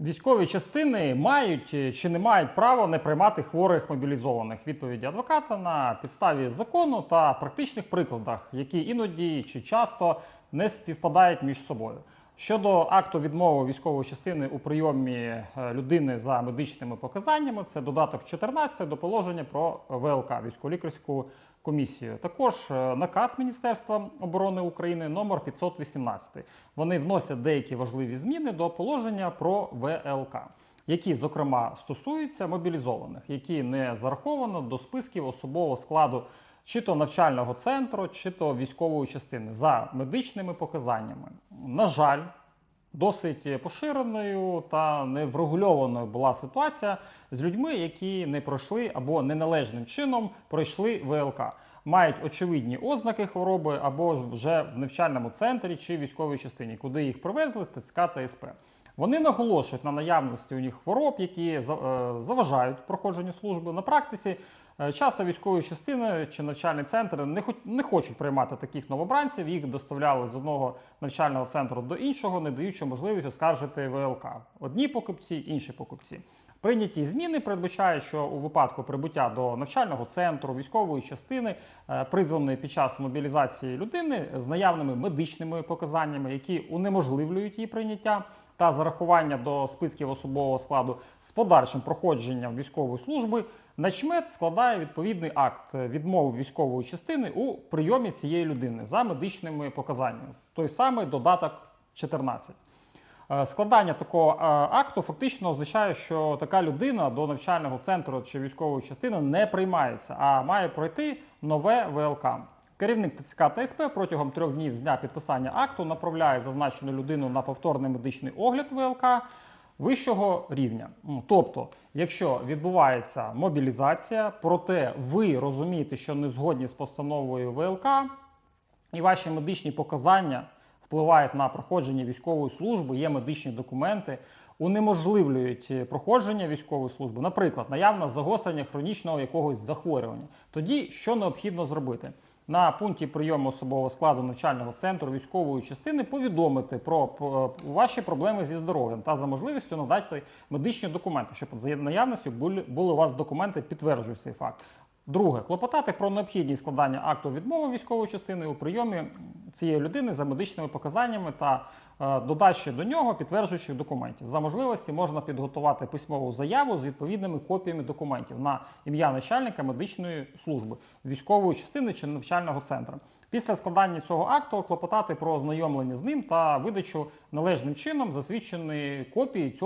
Військові частини мають е, чи не мають права не приймати хворих мобілізованих. Відповіді адвоката на підставі закону та практичних прикладах, які іноді чи часто не співпадають між собою. Щодо акту відмови військової частини у прийомі е, людини за медичними показаннями, це додаток 14 до положення про ВЛК військово-лікарську комісію. Також е, наказ Міністерства оборони України номер 518. Вони вносять деякі важливі зміни до положення про ВЛК, які, зокрема, стосуються мобілізованих, які не зараховано до списків особового складу чи то навчального центру, чи то військової частини за медичними показаннями. На жаль, досить поширеною та неврегульованою була ситуація з людьми, які не пройшли або неналежним чином пройшли ВЛК. Мають очевидні ознаки хвороби або ж вже в навчальному центрі чи військовій частині, куди їх привезли з ТЦК та СП. Вони наголошують на наявності у них хвороб, які е, заважають проходженню служби. На практиці е, часто військові частини чи навчальні центри не, хоч- не хочуть приймати таких новобранців. Їх доставляли з одного навчального центру до іншого, не даючи можливість оскаржити ВЛК. Одні покупці, інші покупці. Прийняті зміни передбачають, що у випадку прибуття до навчального центру військової частини, е, призваної під час мобілізації людини з наявними медичними показаннями, які унеможливлюють її прийняття, та зарахування до списків особового складу з подальшим проходженням військової служби, начмет складає відповідний акт відмови військової частини у прийомі цієї людини за медичними показаннями. Той самий додаток 14. Е, Складання такого е, акту фактично означає, що така людина до навчального центру чи військової частини не приймається, а має пройти нове ВЛК. Керівник ТЦК та СП протягом трьох днів з дня підписання акту направляє зазначену людину на повторний медичний огляд ВЛК вищого рівня. Тобто, якщо відбувається мобілізація, проте ви розумієте, що не згодні з постановою ВЛК, і ваші медичні показання впливають на проходження військової служби, є медичні документи, унеможливлюють е, проходження військової служби, наприклад, наявне загострення хронічного якогось захворювання. Тоді що необхідно зробити? На пункті прийому особового складу навчального центру військової частини повідомити про е, ваші проблеми зі здоров'ям та за можливістю надати медичні документи, щоб за наявністю були, були у вас документи, підтверджують цей факт. Друге, клопотати про необхідність складання акту відмови військової частини у прийомі цієї людини за медичними показаннями та е, додачі до нього підтверджуючих документів. За можливості можна підготувати письмову заяву з відповідними копіями документів на ім'я начальника медичної служби, військової частини чи навчального центру. Після складання цього акту клопотати про ознайомлення з ним та видачу належним чином засвідченої копії цього.